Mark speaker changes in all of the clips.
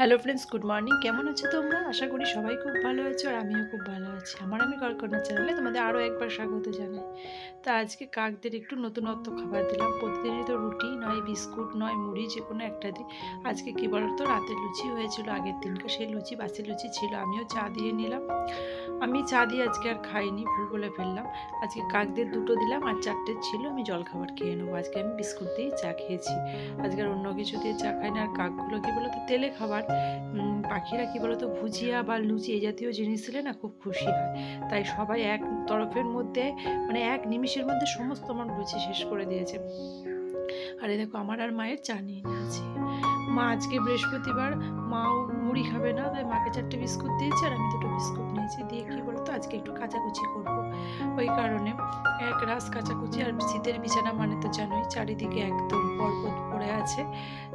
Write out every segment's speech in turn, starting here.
Speaker 1: Hello friends good morning কেমন আছো তোমরা? আশা করি সবাই খুব ভালো আছো আর আমিও খুব ভালো আছি। আমার আমি কল্পনা চ্যানেলে তোমাদের আরও একবার স্বাগত জানাই। তা আজকে কাকদের একটু নতুনত্ব খাবার দিলাম। প্রতিদিনই তো রুটি নয়, বিস্কুট নয়, মুড়ি যে কোনো একটা দিই। আজকে কী বলতো? রাতে লুচি হয়েছিল, আগের দিনকে সেই লুচি, বাসি লুচি ছিল। আমিও চা দিয়ে নিলাম। আমি চা দিয়ে আজকে আর খাইনি, ভুল বলে ফেললাম। আজকে কাকদের দুটো দিলাম আর চারটে ছিল, আমি জলখাবার খেয়ে নেব। আজকে আমি বিস্কুট দিয়ে চা খেয়েছি। আজকে আর অন্য কিছু দিয়ে চা খাই না। আর কাকগুলো কী বলতো? তেলে খাবার। পাখিরা কী বলতো ভুজিয়া বা লুচি এই জাতীয় জিনিস দিলে না খুব খুশি হয়। তাই সবাই এক তরফের মধ্যে মানে এক নিমিষের মধ্যে সমস্ত আমার লুচি শেষ করে দিয়েছে। আরে দেখো আমার আর মায়ের চা নিয়ে নিয়েছি মা আজকে বৃহস্পতিবার মাও মুড়ি খাবে না, তাই মাকে চারটে বিস্কুট দিয়েছে আর আমি দুটো বিস্কুট নিয়েছি। দিয়ে কী বলতো, আজকে একটু কাচাকুচি করব। ওই কারণে এক রাস কাচাকুচি আর শীতের বিছানা মানে তো জানোই, চারিদিকে একদম পর্বত পড়ে আছে।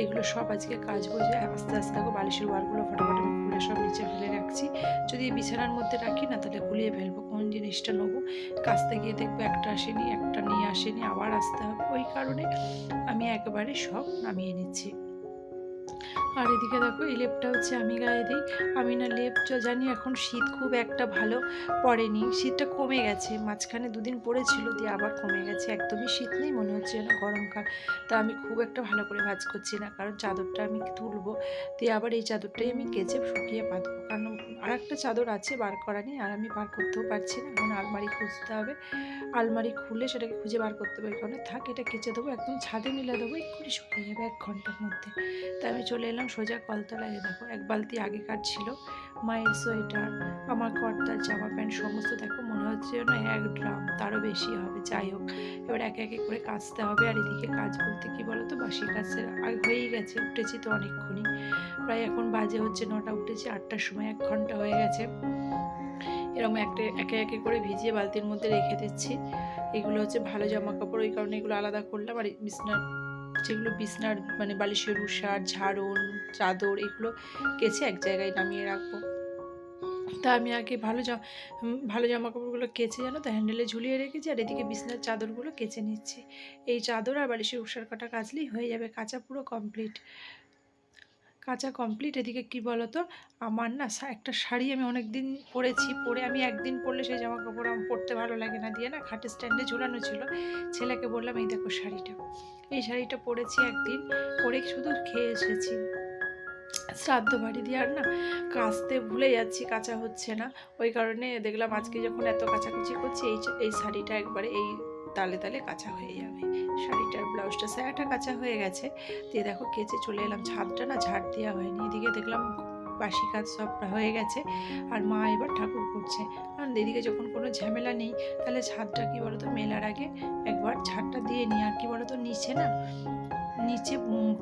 Speaker 1: এগুলো সব আজকে কাজ বুঝে আস্তে আস্তে দেখো বালিশের ওয়ারগুলো ফটাফট আমি খুলে সব নিচে ফেলে রাখছি। যদি বিছানার মধ্যে রাখি না, তাহলে গুলিয়ে ফেলব, কোন জিনিসটা নেব? কাছতে গিয়ে দেখব একটা আসেনি, একটা নিয়ে আসেনি, আবার আসতে হবে। ওই কারণে আমি একেবারে সব নামিয়ে নিচ্ছি। আর এদিকে দেখো, এই লেপটা হচ্ছে আমি গায়ে দিই। আমি না লেপ জানি এখন শীত খুব একটা ভালো পড়েনি। শীতটা কমে গেছে, মাঝখানে দুদিন পড়েছিল দিয়ে আবার কমে গেছে। একদমই শীত নেই, মনে হচ্ছে যেন গরমকাল। তা আমি খুব একটা ভালো করে ভাজ করছি না, কারণ চাদরটা আমি তুলবো দিয়ে আবার এই চাদরটাই আমি কেচে শুকিয়ে পাতবো। কারণ আর একটা চাদর আছে, বার করা নেই, আর আমি বার করতেও পারছি না। এখন আলমারি খুঁজতে হবে। আলমারি খুলে সেটাকে খুঁজে বার করতে হবে কারণে থাক, এটা কেচে দেবো, একদম ছাদে মিলে দেবো, এক্ষুনি শুকিয়ে যাবে এক ঘণ্টার মধ্যে। তাই আমি চলে এলাম, সোজা কলতলায়। দেখো, এক বালতি আগেকার ছিল। মায়ের সোয়েটার, আমার কর্তার জামা প্যান্ট, সমস্ত দেখো, মনে হচ্ছে যেন এক ড্রাম, তারও বেশি হবে। যাই হোক, এবার একে একে করে কাচতে হবে, আর এদিকে কাজ বলতে কি বলো তো বাসি কাজের হয়েই গেছে, উঠেছি তো অনেকক্ষণই। প্রায় এখন বাজে হচ্ছে নটা, উঠেছি আটটার সময়, এক ঘণ্টা হয়ে গেছে। এরকম একটা একে একে করে ভিজিয়ে বালতির মধ্যে রেখে দিচ্ছি। এগুলো হচ্ছে ভালো জামা কাপড়, ওই কারণে এগুলো আলাদা করলাম, আর বিছনার যেগুলো বিছনার মানে বালিশের উষার ঝাড়ন, চাদর এগুলো কেচে এক জায়গায় নামিয়ে রাখব। তা আমি আগে ভালো জামা ভালো জামা কাপড়গুলো কেচে জানো তো হ্যান্ডেলে ঝুলিয়ে রেখেছি আর এদিকে বিছনার চাদরগুলো কেচে নিচ্ছি। এই চাদর আর বালিশের উষার কাটা কাচলেই হয়ে যাবে, কাঁচা পুরো কমপ্লিট। কাঁচা কমপ্লিট এদিকে কি বলতো? আমার না একটা শাড়ি আমি অনেক দিন পরেছি। পরে আমি একদিন পরলে সেই জামা কাপড় আমার পরতে ভালো লাগে না। দিয়ে না খাটের স্ট্যান্ডে ঝুলানো ছিল। ছেলেকে বললাম, এই দেখো শাড়িটা। এই শাড়িটা পরেছি একদিন। পরে শুধু খেয়ে এসেছি। শ্রাদ্ধ বাড়ি দিয়ে আর না কাচতে ভুলে যাচ্ছি, কাঁচা হচ্ছে না। ওই কারণে দেখলাম আজকে যখন এত কাচাকুচি করছি, এই এই শাড়িটা একবারে এই তালে তালে কাঁচা হয়ে যাবে। শাড়িটার ব্লাউজটা স্যাটা কাঁচা হয়ে গেছে। দিয়ে দেখো কেচে চলে এলাম। ছাদটা না ঝাড় দেওয়া হয়নি। এদিকে দেখলাম বাসি কাজ সব হয়ে গেছে। আর মা এবার ঠাকুর করছে। কারণ এদিকে যখন কোনো ঝামেলা নেই, তাহলে ছাদটা কি বলতো মেলার আগে একবার ঝাড়টা দিয়ে নিই। আর কি বলতো নিচে না, নিচে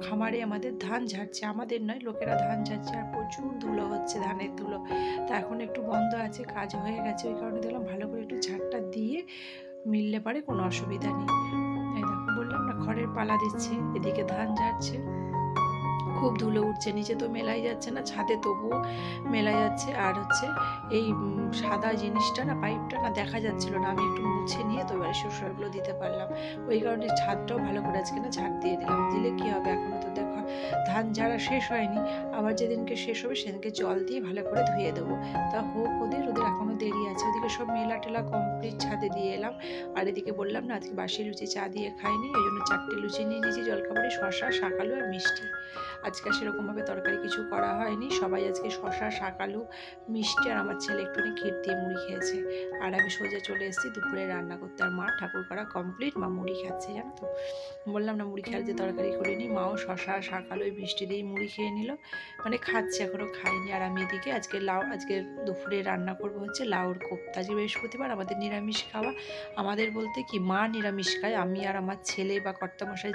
Speaker 1: খামারে আমাদের ধান ঝাড়ছে। আমাদের নয়, লোকেরা ধান ঝাড়ছে। আর প্রচুর ধুলো হচ্ছে ধানের ধুলো। তা এখন একটু বন্ধ আছে, কাজ হয়ে গেছে। ওই কারণে দেখলাম ভালো করে একটু ঝাড়টা দিয়ে মিললে পারে কোনো অসুবিধা নেই। দেখো বললাম না খড়ের পালা দিচ্ছে এদিকে ধান ঝাড়ছে। খুব ধুলো উঠছে, নিচে তো মেলাই যাচ্ছে না, ছাদে তবুও মেলা যাচ্ছে। আর হচ্ছে এই সাদা জিনিসটা না, পাইপটা না দেখা যাচ্ছিল না, আমি একটু মুছে নিয়ে তো এবারে শস্যগুলো দিতে পারলাম। ওই কারণে ছাদটাও ভালো করে আজকে না ঝাড় দিয়ে দিলাম। দিলে কি হবে এখনও তো দেখো, ধান ঝাড়া শেষ হয়নি। আবার যেদিনকে শেষ হবে সেদিনকে জল দিয়ে ভালো করে ধুয়ে দেবো। তা হোক ওদের ওদের এখনও দেরি আছে। ওদিকে সব মেলা টেলা কমপ্লিট ছাদে দিয়ে এলাম। আর এদিকে বললাম না, আজকে বাসি লুচি চা দিয়ে খাইনি ওই জন্য চারটে লুচি নিয়ে নিয়েছি, জলখাবারে শশা শাকালু আর মিষ্টি। আজকে সেরকমভাবে তরকারি কিছু করা হয়নি। সবাই আজকে শশা শাকালু মিষ্টি আর আমার ছেলে একটুখানি ক্ষীর দিয়ে মুড়ি খেয়েছে। আর আমি সোজা চলে এসেছি দুপুরে রান্না করতে। আর মা, ঠাকুর করা কমপ্লিট মা মুড়ি খাচ্ছে, জানো তো। বললাম, না, মুড়ি খেয়াল যে তরকারি করিনি। মাও শশা শাকালু ওই মিষ্টি দিয়ে মুড়ি খেয়ে নিল। মানে খাচ্ছে এখনও খাইনি। আর আমি এদিকে আজকে লাউ, আজকে দুপুরে রান্না করব হচ্ছে লাউর কোপ্তা। আজকে বৃহস্পতিবার, আমাদের নিরামিষ খাওয়া। আমাদের বলতে কি, মা নিরামিষ খায়, আমি আর আমার ছেলে বা কর্তামশাই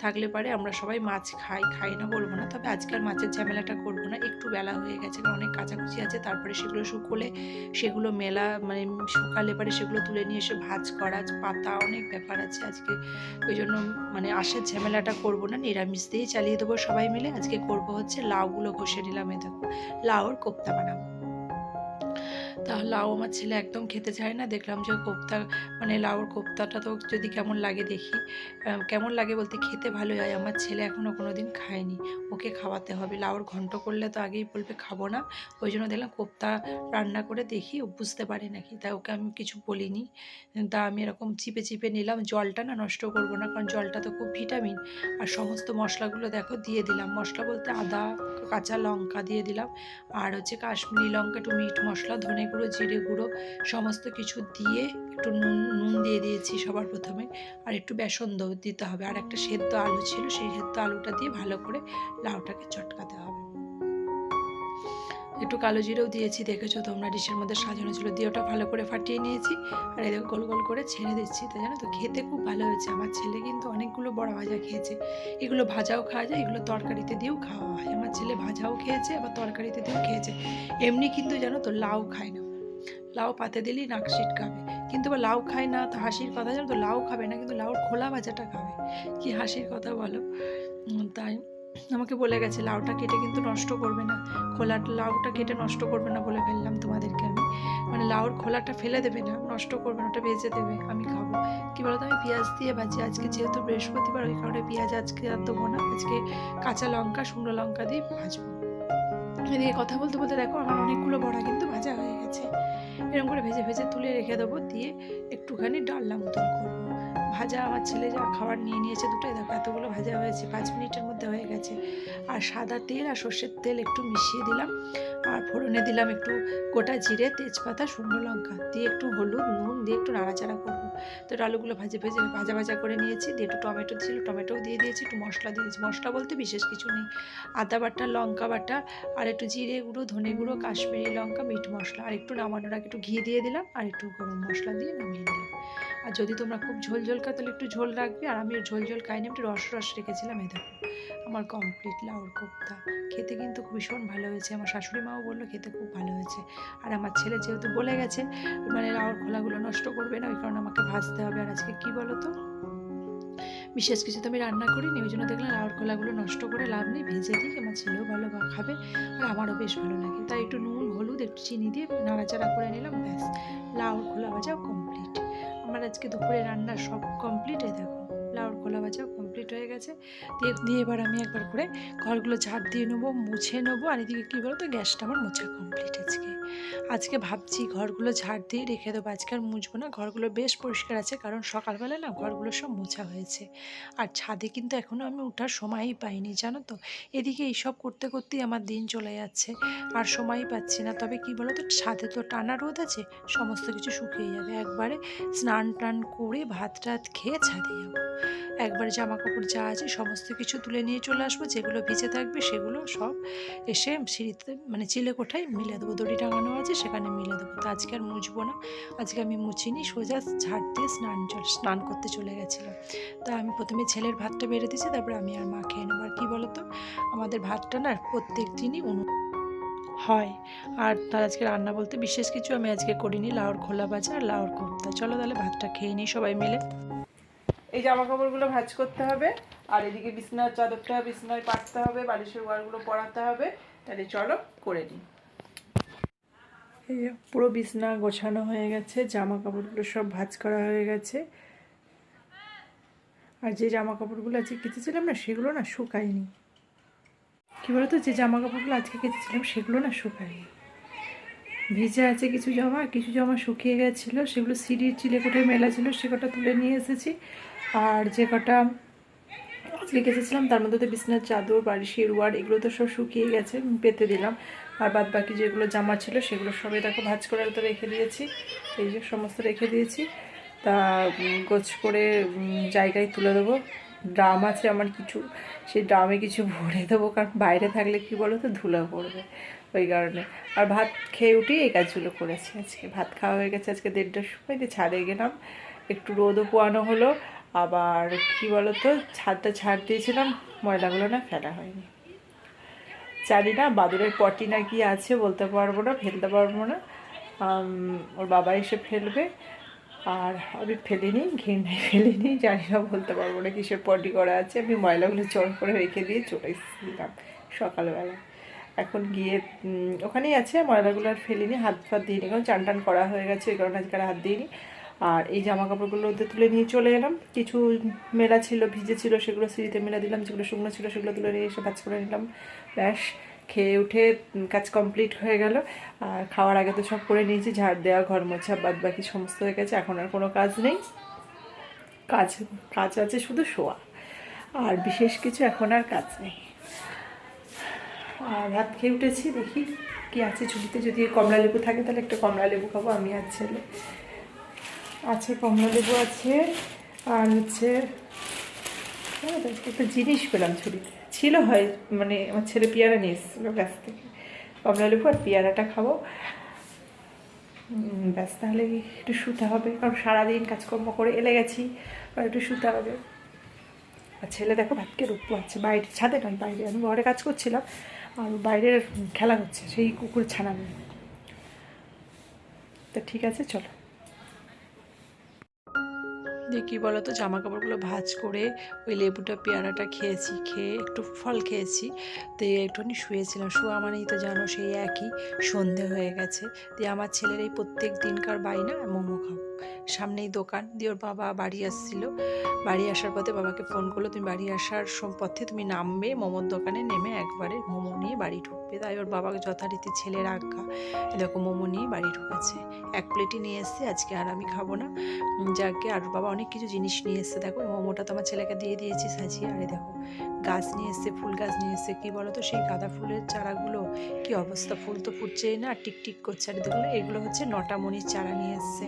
Speaker 1: থাকলে পারে, আমরা সবাই মাছ খাই খাই না বলব না। তবে আজকে আর মাছের ঝামেলাটা করব না। একটু বেলা হয়ে গেছে অনেক কাঁচাকুচি আছে। তারপরে সেগুলো শুকোলে, সেগুলো মেলা মানে শুকালে পারে সেগুলো তুলে নিয়ে এসে ভাজ করা, পাতা, অনেক ব্যাপার আছে আজকে। ওই জন্য মানে আসার ঝামেলাটা করব না। নিরামিষ দিয়েই চালিয়ে দেবো সবাই মিলে। আজকে করব হচ্ছে লাউগুলো ঘষে নিলাম এ দেখো। লাউর কোপ্তা বানাবো। তা লাউ আমার ছেলে একদম খেতে চায় না। দেখলাম যে কোপ্তা মানে লাউর কোপ্তাটা তো যদি কেমন লাগে দেখি। কেমন লাগে বলতে খেতে ভালো হয়। আমার ছেলে এখনও কোনো দিন খায়নি। ওকে খাওয়াতে হবে। লাউর ঘন্ট করলে তো আগেই বলবে খাব না। ওই জন্য দেখলাম কোপ্তা রান্না করে দেখি। ও বুঝতে পারে নাকি। তাই ওকে আমি কিছু বলিনি। তা আমি এরকম চিপে চিপে নিলাম। জলটা না নষ্ট করব না, কারণ জলটা তো খুব ভিটামিন। আর সমস্ত মশলাগুলো দেখো দিয়ে দিলাম। মশলা বলতে আদা, কাঁচা লঙ্কা দিয়ে দিলাম। আর হচ্ছে কাশ্মীরি লঙ্কা, একটু মিট মশলা, ধনে গুঁড়ো, জিরে গুঁড়ো সমস্ত কিছু দিয়ে একটু নুন নুন দিয়ে দিয়েছি সবার প্রথমে। আর একটু বেসন দিতে হবে। আর একটা সেদ্ধ আলু ছিল, সেই সেদ্ধ আলুটা দিয়ে ভালো করে লাউটাকে চটকাতে হবে। একটু কালো জিরেও দিয়েছি, দেখেছ? তোমরা ডিশের মধ্যে সাজানো ছিল, দিয়ে ওটা ভালো করে ফাটিয়ে নিয়েছি। আর এদের গোল গোল করে ছেড়ে দিচ্ছি। তো জানো তো, খেতে খুব ভালো হয়েছে। আমার ছেলে কিন্তু অনেকগুলো বড় ভাজা খেয়েছে। এগুলো ভাজাও খাওয়া যায়, এগুলো তরকারিতে দিয়েও খাওয়া হয়। আমার ছেলে ভাজাও খেয়েছে, আবার তরকারিতে দিয়েও খেয়েছে। এমনি কিন্তু জানো তো, লাউ খায় না। লাউ পাতে দিলেই নাক খাবে কিন্তু আবার লাউ খায় না, তো হাসির কথা। জানো তো, লাউ খাবে না, কিন্তু লাউর খোলা ভাজাটা খাবে। কি হাসির কথা বলো? তাই। আমাকে বলে গেছে, লাউটা কেটে কিন্তু নষ্ট করবে না। খোলা লাউটা কেটে নষ্ট করবে না বলে ফেললাম তোমাদেরকে আমি। মানে লাউর খোলাটা ফেলে দেবে না, নষ্ট করবে না, ওটা ভেজে দেবে, আমি খাব। কি বলতো, আমি পেঁয়াজ দিয়ে ভাজি। আজকে যেহেতু বৃহস্পতিবার, ওই কারণে পেঁয়াজ আজকে আর দেবো না। আজকে কাঁচা লঙ্কা, শুকনো লঙ্কা দিয়ে ভাজবো। এদিকে কথা বলতে বলতে দেখো, আমার অনেকগুলো বড়া কিন্তু ভাজা হয়ে গেছে। এরকম করে ভেজে ভেজে তুলে রেখে দেবো, দিয়ে একটুখানি ডালনা মতন করব। ভাজা আমার ছেলে যা খাবার নিয়ে নিয়েছে দুটোই, দেখো এতগুলো ভাজা হয়েছে, পাঁচ মিনিটের মধ্যে হয়ে গেছে। আর সাদা তেল আর সর্ষের তেল একটু মিশিয়ে দিলাম। আর ফোড়নে দিলাম একটু গোটা জিরে, তেজপাতা, শুকনো লঙ্কা। দিয়ে একটু হলুদ, নুন দিয়ে একটু নাড়াচাড়া করব। তো আলুগুলো ভাজে, ভেজে, ভাজা ভাজা করে নিয়েছি। দিয়ে একটু টমেটো ছিল টমেটোও দিয়ে দিয়েছি, একটু মশলা দিয়েছি। মশলা বলতে বিশেষ কিছু নেই। আদা বাটা, লঙ্কা বাটা আর একটু জিরে গুঁড়ো, ধনে গুঁড়ো, কাশ্মীরি লঙ্কা, মিট মশলা আর একটু নামানোর একটু ঘি দিয়ে দিলাম আর একটু গরম মশলা দিয়ে নামিয়ে দিলাম। আর যদি তোমরা খুব ঝোল ঝোল খাও তাহলে একটু ঝোল রাখবে। আর আমি ঝোল ঝোল খাইনি একটু রস রস রেখেছিলাম, এই দেখো। আমার কমপ্লিট লাউর কোপ্তা। খেতে কিন্তু ভীষণ ভালো হয়েছে। আমার শাশুড়ি মাও বলল খেতে খুব ভালো হয়েছে। আর আমার ছেলে যেহেতু বলে গেছে মানে লাউর খোলাগুলো নষ্ট করবে না, ওই কারণে আমাকে ভাজতে হবে। আর আজকে কী বলো তো বিশেষ কিছু তো আমি রান্না করিনি, ওই জন্য দেখলাম লাউর খোলাগুলো নষ্ট করে লাভ নেই। ভেজে দিই আমার ছেলেও ভালো খাবে, আর আমারও বেশ ভালো লাগে। তাই একটু নুন, হলুদ, একটু চিনি দিয়ে নাড়াচাড়া করে নিলাম, ব্যাস। লাউর খোলা ভাজাও কমপ্লিট আমার আজকে দুপুরে রান্না সব কমপ্লিট হয়ে দেখো। খোলা ভাজাও কমপ্লিট হয়ে গেছে। দিয়ে দিয়ে এবার আমি একবার করে ঘরগুলো ঝাড় দিয়ে নেব, মুছে নেব। আর এদিকে কী বলতো, গ্যাসটা আমার মোছা কমপ্লিট আজকে। আজকে ভাবছি ঘরগুলো ঝাড় দিয়ে রেখে দেবো। আজকে আর মুছবো না। ঘরগুলো বেশ পরিষ্কার আছে, কারণ সকালবেলা না ঘরগুলো সব মোছা হয়েছে। আর ছাদে কিন্তু এখনও আমি ওঠার সময়ই পাইনি, জানো তো? এদিকে এইসব করতে করতেই আমার দিন চলে যাচ্ছে। আর সময়ই পাচ্ছি না। তবে কি বলো তো ছাদে তো টানা রোদ আছে, সমস্ত কিছু শুকিয়ে যাবে। একবারে স্নান টান করে ভাত টাত খেয়ে ছাদে যাব। একবারে জামা কাপড় যা আছে সমস্ত কিছু তুলে নিয়ে চলে আসব, যেগুলো ভিজে থাকবে সেগুলো সব এসে সিঁড়িতে মানে চিলে কোঠায় মিলে দেবো। দড়ি টাঙানো আছে, সেখানে মিলে দেবো। তো আজকে আর মুছবো না। আজকে আমি মুছিনি, সোজা ঝাড় দিয়ে স্নান স্নান করতে চলে গেছিলাম। তা আমি প্রথমে ছেলের ভাতটা বেড়ে দিয়েছি, তারপরে আমি আর মা খেয়ে নেব। আর কী বলো তো আমাদের ভাতটা না প্রত্যেক দিনই অনু হয়। আর তার আজকে রান্না বলতে বিশেষ কিছু আমি আজকে করিনি, লাউর খোলা ভাজা আর লাউর কোপ্তা। চলো তাহলে ভাতটা খেয়ে নিই সবাই মিলে।
Speaker 2: এই জামা কাপড়গুলো ভাঁজ করতে হবে, আর এদিকে বিছনার চাদরটা, বিছনায় পাততে হবে, বালিশের ওয়ারগুলো পরাতে হবে, তাহলে চলো করে নিই। এই পুরো বিছনা গোছানো হয়ে গেছে, জামা কাপড়গুলো সব ভাঁজ করা হয়ে গেছে। আর যে জামা কাপড়গুলো আজকে কেচেছিলাম না, সেগুলো না শুকায়নি। কী বলতো, যে জামা কাপড়গুলো আজকে কেচেছিলাম, সেগুলো না শুকায়নি। ভিজে আছে কিছু জামা কিছু জামা শুকিয়ে গেছিল, সেগুলো সিঁড়ির চিলে কোঠায় মেলা ছিল, সে কটা তুলে নিয়ে এসেছি। আর যে কটা আজকে কেচেছিলাম তার মধ্যে তো বিছনার চাদর বালিশের ওয়ার এগুলো তো সব শুকিয়ে গেছে পেতে দিলাম। আর বাদ বাকি যেগুলো জামা ছিল, সেগুলো সবই দেখো ভাজ করে তো রেখে দিয়েছি। এই যে সমস্ত রেখে দিয়েছি। তা গোছ করে জায়গায় তুলে দেবো। ড্রাম আছে আমার কিছু, সেই ড্রামে কিছু ভরে দেবো, কারণ বাইরে থাকলে কি বলো তো ধুলো পড়বে ওই কারণে। আর ভাত খেয়ে উঠেই এই কাজগুলো করেছি আজকে। ভাত খাওয়া হয়ে গেছে আজকে দেড়টার সময়, দিয়ে ছাদে গেলাম। একটু রোদও পোয়ানো হলো আবার কি বলতো, ছাদটা ছাড় দিয়েছিলাম, ময়লাগুলো না ফেলা হয়নি। জানি না বাদুরের পটি না কি আছে, বলতে পারব না, ফেলতে পারব না। ওর বাবা এসে ফেলবে। আর আমি ফেলিনি ঘৃণায় ফেলিনি, জানি না, বলতে পারব না কিসের পটি করা আছে। আমি ময়লাগুলো চড় করে রেখে দিয়ে চলে এসেছিলাম সকালবেলা। এখন গিয়ে ওখানেই আছে, ময়লাগুলো আর ফেলিনি হাত ফাত দিইনি, কারণ চান টান করা হয়ে গেছে, এই কারণে আজকে হাত দিইনি। আর এই জামা কাপড়গুলো ওদের তুলে নিয়ে চলে এলাম। কিছু মেলা ছিল, ভিজে ছিল, সেগুলো সিঁড়িতে মেলা দিলাম, যেগুলো শুকনো ছিল সেগুলো তুলে নিয়ে এসে ভাজ করে নিলাম। ব্যাস, খেয়ে উঠে কাজ কমপ্লিট হয়ে গেল। আর খাওয়ার আগে তো সব করে নিয়েছি, ঝাড় দেওয়া, ঘর মোছা বাদ বাকি সমস্ত হয়ে গেছে, এখন আর কোনো কাজ নেই। কাজ কাজ আছে শুধু শোয়া। আর বিশেষ কিছু এখন আর কাজ নেই। আর ভাত খেয়ে উঠেছি, দেখি কি আছে। ছুটিতে যদি কমলা লেবু থাকে, তাহলে একটা কমলা লেবু খাব, আমি আর ছেলে। আছে, কমলা লেবু আছে, আর হচ্ছে একটা জিনিস পেলাম ঝুড়িতে ছিল হয় মানে আমার ছেলে পেয়ারা নিয়ে এসেছিল গাছ থেকে। কমলা লেবু আর পেয়ারাটা খাব। ব্যাস, তাহলে একটু শুতে হবে। কারণ সারাদিন কাজকর্ম করে এলে গেছি আর একটু শুতে হবে। আর ছেলে দেখো ভাতকে রূপু আছে, বাইরে ছাদে নয়, বাইরে। আমি ঘরে কাজ করছিলাম, আর বাইরের খেলা হচ্ছে, সেই কুকুর ছানা তা ঠিক আছে, চলো।
Speaker 1: দিয়ে কী বলতো জামা কাপড়গুলো ভাজ করে ওই লেবুটা, পেয়ারাটা খেয়েছি, খেয়ে একটু ফল খেয়েছি। তো একটুখানি শুয়েছিলাম। শোয়া মানেই তো জানো সেই একই সন্ধে হয়ে গেছে। দিয়ে আমার ছেলের এই প্রত্যেক দিনকার বাইনা মোমো খাও সামনেই দোকান দিয়ে ওর বাবা বাড়ি আসছিল। বাড়ি আসার পথে বাবাকে ফোন করল, তুমি বাড়ি আসার পথে তুমি নামবে, মোমোর দোকানে নেমে একবারে মোমো নিয়ে বাড়ি ঢুকবে। তাই ওর বাবাকে যথারীতি ছেলের আজ্ঞা এরকম মোমো নিয়ে বাড়ি ঢুকেছে। এক প্লেটই নিয়ে এসছে, আজকে আর আমি খাব না। যাকে আর বাবা অনেক কিছু জিনিস নিয়ে এসছে, দেখো মোমোটা তো আমার ছেলেকে দিয়ে দিয়েছি সাজিয়ে, আরে দেখো গাছ নিয়ে এসছে, ফুল গাছ নিয়ে এসছে, কী বলো তো সেই গাঁদা ফুলের চারাগুলো কি অবস্থা? ফুল তো ফুটছেই না, টিক টিক করছে। আর দেখুন এগুলো হচ্ছে নটা মণির চারা নিয়ে এসছে।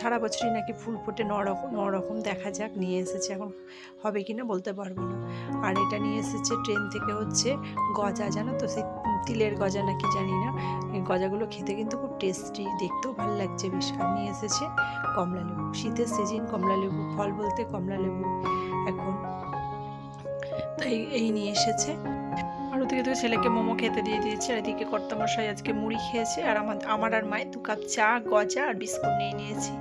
Speaker 1: সারা বছরই নাকি ফুল ফোটে নরকম রকম, ন রকম দেখা যাক, নিয়ে এসেছে। এখন হবে কি না বলতে পারব না। আর এটা নিয়ে এসেছে ট্রেন থেকে হচ্ছে গজা, জানো তো? সেই তিলের গজা নাকি জানি না? গজাগুলো খেতে কিন্তু খুব টেস্টি, দেখতেও ভালো লাগছে বেশ। আর নিয়ে এসেছে কমলা লেবু শীতের সিজন কমলা লেবু ফল বলতে কমলা লেবু এখন তাই এই নিয়ে এসেছে। আর ওদিকে তো ছেলেকে মোমো খেতে দিয়ে দিয়েছে, আর এদিকে কর্তামশাই আজকে মুড়ি খেয়েছে, আর আমার আমার আর মায়ের দু কাপ চা, গজা আর বিস্কুট নিয়ে নিয়েছি।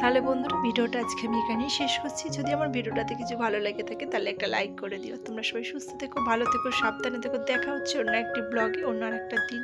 Speaker 1: তাহলে বন্ধুরা, ভিডিওটা আজকে আমি এখানেই শেষ করছি। যদি আমার ভিডিওটাতে কিছু ভালো লেগে থাকে, তাহলে একটা লাইক করে দিও। তোমরা সবাই সুস্থ থেকো, ভালো থেকো, সাবধানে থেকো। দেখা হচ্ছে অন্য একটি ব্লগে, অন্য আর একটা দিন।